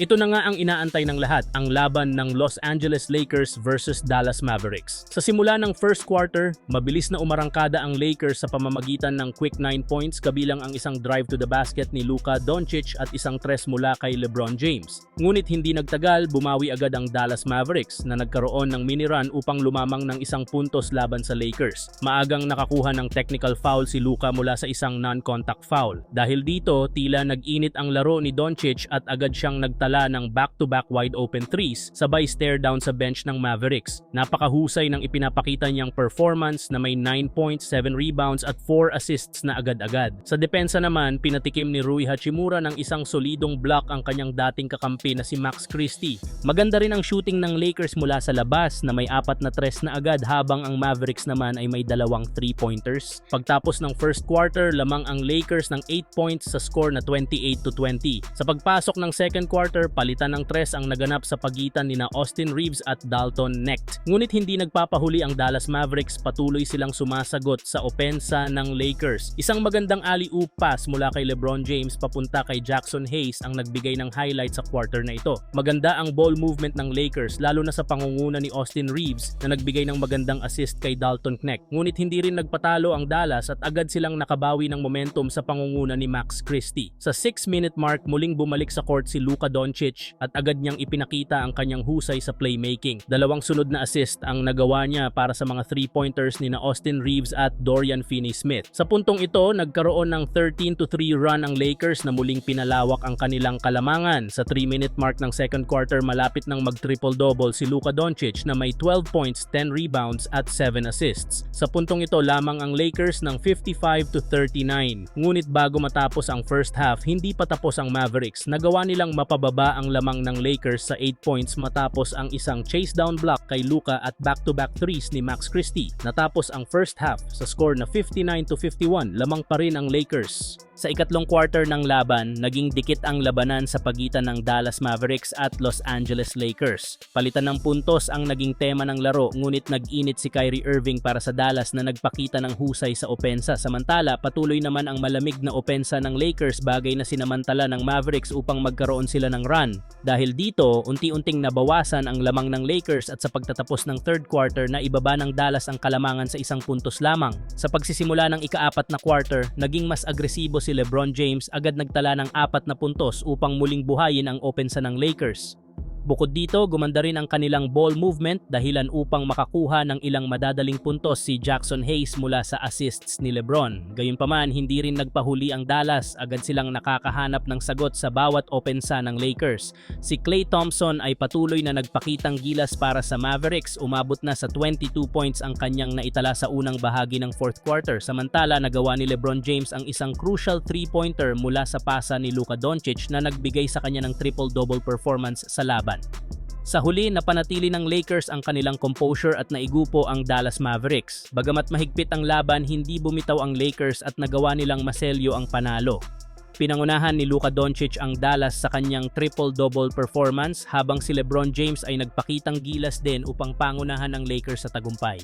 Ito na nga ang inaantay ng lahat, ang laban ng Los Angeles Lakers versus Dallas Mavericks. Sa simula ng first quarter, mabilis na umarangkada ang Lakers sa pamamagitan ng quick 9 points kabilang ang isang drive to the basket ni Luka Doncic at isang tres mula kay LeBron James. Ngunit hindi nagtagal, bumawi agad ang Dallas Mavericks na nagkaroon ng mini run upang lumamang ng isang puntos laban sa Lakers. Maagang nakakuha ng technical foul si Luka mula sa isang non-contact foul. Dahil dito, tila nag-init ang laro ni Doncic at agad siyang nagtala ng back-to-back wide open threes sabay stare down sa bench ng Mavericks. Napakahusay ng ipinapakita niyang performance na may 9 points, 7 rebounds at 4 assists na agad-agad. Sa depensa naman, pinatikim ni Rui Hachimura ng isang solidong block ang kanyang dating kakampi na si Max Christie. Maganda rin ang shooting ng Lakers mula sa labas na may apat na tres na agad habang ang Mavericks naman ay may dalawang 3-pointers. Pagtapos ng first quarter, lamang ang Lakers ng 8 points sa score na 28 to 20. Sa pagpasok ng second quarter, palitan ng tres ang naganap sa pagitan ni na Austin Reeves at Dalton Knecht. Ngunit hindi nagpapahuli ang Dallas Mavericks, patuloy silang sumasagot sa opensa ng Lakers. Isang magandang alley-oop pass mula kay LeBron James papunta kay Jackson Hayes ang nagbigay ng highlight sa quarter na ito. Maganda ang ball movement ng Lakers lalo na sa pangunguna ni Austin Reeves na nagbigay ng magandang assist kay Dalton Knecht. Ngunit hindi rin nagpatalo ang Dallas at agad silang nakabawi ng momentum sa pangunguna ni Max Christie. Sa 6-minute mark, muling bumalik sa court si Luka Doncic at agad niyang ipinakita ang kanyang husay sa playmaking. Dalawang sunod na assist ang nagawa niya para sa mga 3-pointers ni na Austin Reeves at Dorian Finney-Smith. Sa puntong ito, nagkaroon ng 13 to 3 run ang Lakers na muling pinalawak ang kanilang kalamangan. Sa 3-minute mark ng second quarter, malapit ng mag-triple-double si Luka Doncic na may 12 points, 10 rebounds at 7 assists. Sa puntong ito, lamang ang Lakers ng 55 to 39. Ngunit bago matapos ang first half, hindi pa tapos ang Mavericks. Nagawa nilang mapababa ang lamang ng Lakers sa 8 points matapos ang isang chase down block kay Luka at back-to-back threes ni Max Christie. Natapos ang first half sa score na 59 to 51, lamang pa rin ang Lakers. Sa ikatlong quarter ng laban, naging dikit ang labanan sa pagitan ng Dallas Mavericks at Los Angeles Lakers. Palitan ng puntos ang naging tema ng laro ngunit nag-init si Kyrie Irving para sa Dallas na nagpakita ng husay sa opensa. Samantala, patuloy naman ang malamig na opensa ng Lakers bagay na sinamantala ng Mavericks upang magkaroon sila ng run. Dahil dito, unti-unting nabawasan ang lamang ng Lakers at sa pagtatapos ng third quarter na ibaba ng Dallas ang kalamangan sa isang puntos lamang. Sa pagsisimula ng ikaapat na quarter, naging mas agresibo si LeBron James agad nagtala ng apat na puntos upang muling buhayin ang opensa ng Lakers. Bukod dito, gumanda rin ang kanilang ball movement dahilan upang makakuha ng ilang madadaling puntos si Jackson Hayes mula sa assists ni LeBron. Gayunpaman, hindi rin nagpahuli ang Dallas, agad silang nakakahanap ng sagot sa bawat opensa ng Lakers. Si Klay Thompson ay patuloy na nagpakitang gilas para sa Mavericks, umabot na sa 22 points ang kanyang naitala sa unang bahagi ng fourth quarter. Samantala, nagawa ni LeBron James ang isang crucial three-pointer mula sa pasa ni Luka Doncic na nagbigay sa kanya ng triple-double performance sa laban. Sa huli, napanatili ng Lakers ang kanilang composure at naigupo ang Dallas Mavericks. Bagamat mahigpit ang laban, hindi bumitaw ang Lakers at nagawa nilang maselyo ang panalo. Pinangunahan ni Luka Doncic ang Dallas sa kanyang triple-double performance habang si LeBron James ay nagpakitang gilas din upang pangunahan ang Lakers sa tagumpay.